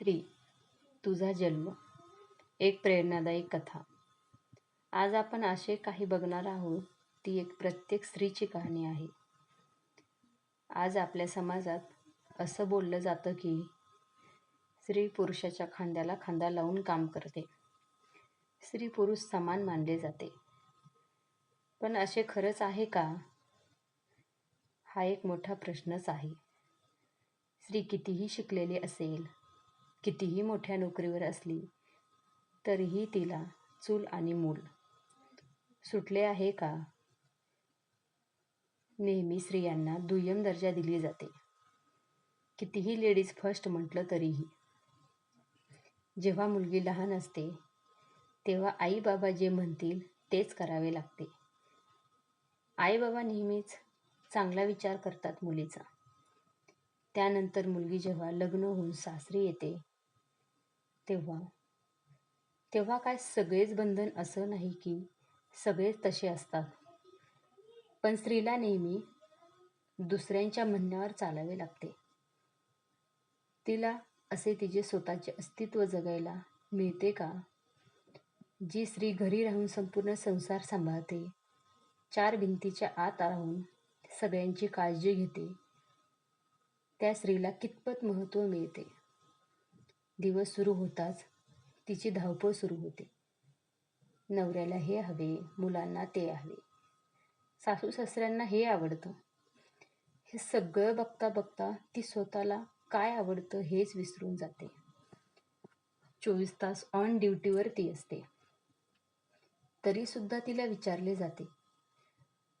स्त्री तुझा जन्म एक प्रेरणादायी कथा. आज आपण असे काही बघणार आहोत ती एक प्रत्येक स्त्रीची कहाणी आहे. आज आपल्या समाजात असं बोललं जातं की स्त्री पुरुषाच्या खांद्याला खांदा लावून काम करते. स्त्री पुरुष समान मानले जाते. पण असे खरंच आहे का? हा एक मोठा प्रश्नच आहे. स्त्री कितीही शिकलेली असेल कितीही मोठ्या नोकरीवर असली तरीही तिला चूल आणि मूल. सुटले आहे का? नेहमी स्त्रियांना दुय्यम दर्जा दिली जाते. कितीही लेडीज फर्स्ट म्हटलं तरीही. जेव्हा मुलगी लहान असते तेव्हा आई बाबा जे म्हणतील तेच करावे लागते. आई बाबा नेहमीच चांगला विचार करतात मुलीचा. त्यानंतर मुलगी जेव्हा लग्न होऊन सासरी येते तेव्हा. तेव्हा काय सगळेच बंधन असं नाही की सगळेच तसे असतात. पण स्त्रीला नेहमी दुसऱ्यांच्या म्हणण्यावर चालावे लागते. तिला असे तिचे स्वतःचे अस्तित्व जगायला मिळते का? जी स्त्री घरी राहून संपूर्ण संसार सांभाळते चार भिंतीच्या आत राहून सगळ्यांची काळजी घेते त्या स्त्रीला कितपत महत्त्व मिळते? दिवस सुरू होताच तिची धावपळ सुरू होते. नवऱ्याला हे हवे मुलांना ते हवे. सासू सासऱ्यांना हे आवडतं. हे सगळं बघता बघता ती स्वतःला काय आवडतं हेच विसरून जाते. चोवीस तास ऑन ड्युटीवर ती असते. तरीसुद्धा तिला विचारले जाते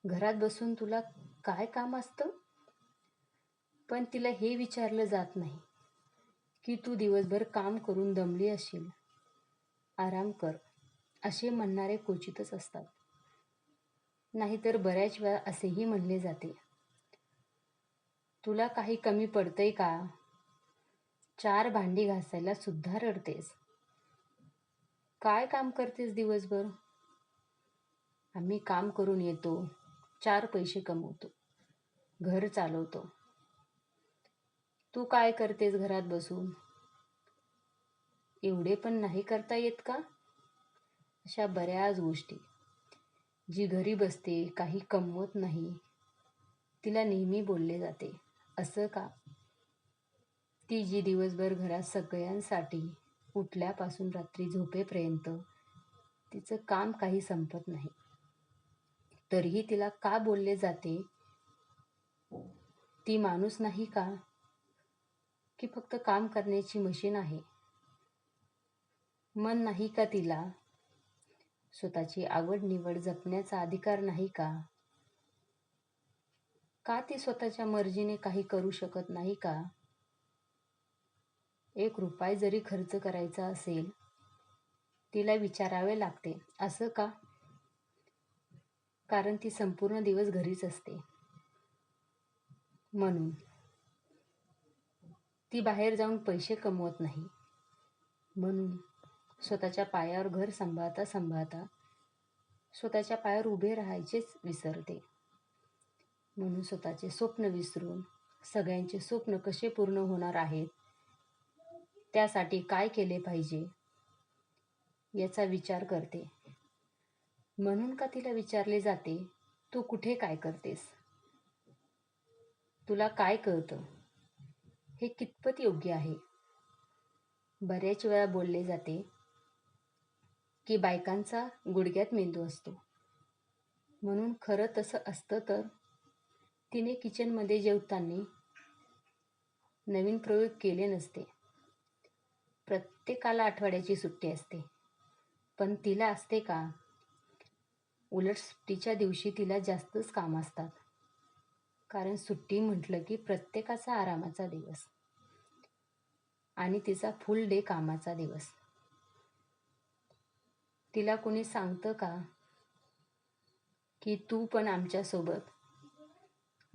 घरात बसून तुला काय काम असतं? पण तिला हे विचारलं जात नाही. की तू दिवसभर काम करून दमली असशील आराम कर असे म्हणणारे क्वचितच असतात. नाहीतर बऱ्याच वेळा असेही म्हणले जाते. तुला काही कमी पडतंय का? चार भांडी घासायला सुद्धा रडतेस. काय काम करतेस दिवसभर? आम्ही काम करून येतो चार पैसे कमवतो घर चालवतो. तू काय करतेस घरात बसून? एवढे पण नाही करता येत का? अशा बऱ्याच गोष्टी. जी घरी बसते काही कमवत नाही तिला नेहमी बोलले जाते. असं का? ती जी दिवसभर घरात सगळ्यांसाठी उठल्यापासून रात्री झोपेपर्यंत तिचं काम काही संपत नाही. तरीही तिला का बोलले जाते? ती माणूस नाही का? की फक्त काम करण्याची मशीन आहे? मन नाही का तिला? स्वतःची आवड निवड जपण्याचा अधिकार नाही का? का ती स्वतःच्या मर्जीने काही करू शकत नाही का? एक रुपये जरी खर्च करायचा असेल तिला विचारावे लागते. असं का? कारण ती संपूर्ण दिवस घरीच असते. म्हणून ती बाहेर जाऊन पैसे कमवत नाही. म्हणून स्वतःच्या पायावर घर सांभाळता सांभाळता स्वतःच्या पायावर उभे राहायचेच विसरते. म्हणून स्वतःचे स्वप्न विसरून सगळ्यांचे स्वप्न कसे पूर्ण होणार आहेत त्यासाठी काय केले पाहिजे याचा विचार करते. म्हणून का तिला विचारले जाते तू कुठे काय करतेस? तुला काय कळतं? हे कितपत योग्य आहे? बऱ्याच वेळा बोलले जाते की बायकांचा गुडघ्यात मेंदू असतो. म्हणून खरं तसं असतं तर तिने किचनमध्ये जेवताना नवीन प्रयोग केले नसते. प्रत्येकाला आठवड्याची सुट्टी असते. पण तिला असते का? उलट सुट्टीच्या दिवशी तिला जास्तच काम असतात. कारण सुट्टी म्हटलं की प्रत्येकाचा आरामाचा दिवस. आणि तिचा फुल डे कामाचा दिवस. तिला कोणी सांगतं का? की तू पण आमच्यासोबत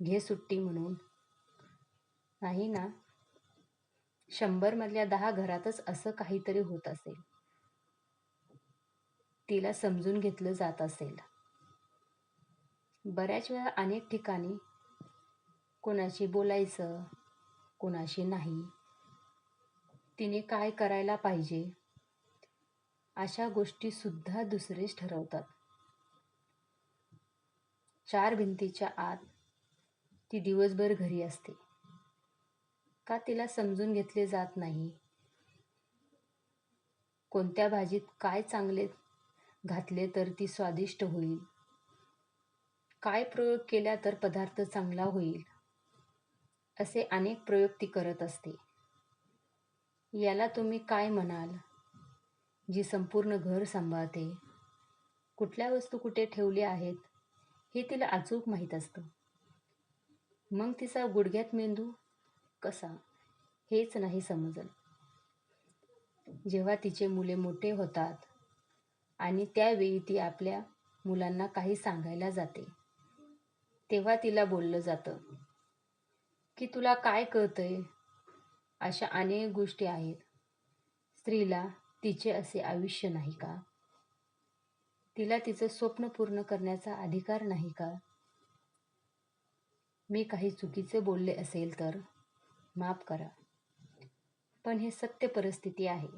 घे सुट्टी म्हणून. नाही ना? शंभरमधल्या दहा घरातच असं काहीतरी होत असेल. तिला समजून घेतलं जात असेल. बऱ्याच वेळा अनेक ठिकाणी कोणाशी बोलायचं कोणाशी नाही. तिने काय करायला पाहिजे? अशा गोष्टीसुद्धा दुसरेच ठरवतात. चार भिंतीच्या आत ती दिवसभर घरी असते. का तिला समजून घेतले जात नाही? कोणत्या भाजीत काय चांगले घातले तर ती स्वादिष्ट होईल? काय प्रयोग केला तर पदार्थ चांगला होईल? असे अनेक प्रयोग ती करत असते. याला तुम्ही काय म्हणाल? जी संपूर्ण घर सांभाळते. कुठल्या वस्तू कुठे ठेवल्या आहेत हे तिला अचूक माहीत असतं. मग तिचा गुडघ्यात मेंदू कसा हेच नाही समजलं. जेव्हा तिचे मुले मोठे होतात आणि त्यावेळी ती आपल्या मुलांना काही सांगायला जाते तेव्हा तिला बोललं जातं की तुला काय कळतंय? अशा अनेक गोष्टी आहेत. स्त्रीला तिचे असे आयुष्य नाही का? तिला तिचं स्वप्न पूर्ण करण्याचा अधिकार नाही का? मी काही चुकीचे बोलले असेल तर माफ करा. पण हे सत्य परिस्थिती आहे.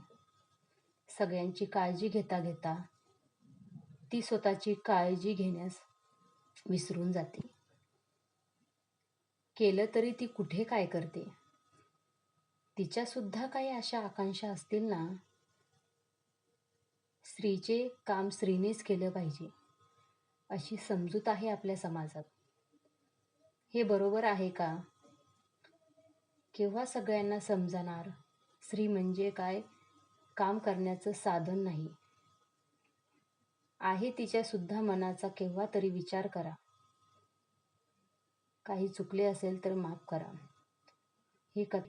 सगळ्यांची काळजी घेता घेता ती स्वतःची काळजी घेण्यास विसरून जाते. केलं तरी ती कुठे काय करते? तिच्यासुद्धा काही अशा आकांक्षा असतील ना? स्त्रीचे काम स्त्रीनेच केलं पाहिजे. अशी समजूत आहे आपल्या समाजात. हे बरोबर आहे का? केव्हा सगळ्यांना समजणार स्त्री म्हणजे काय? काम करण्याचं साधन नाही. आहे तिच्यासुद्धा मनाचा केव्हा तरी विचार करा. काही चुकले असेल तर माफ करा. ही कथा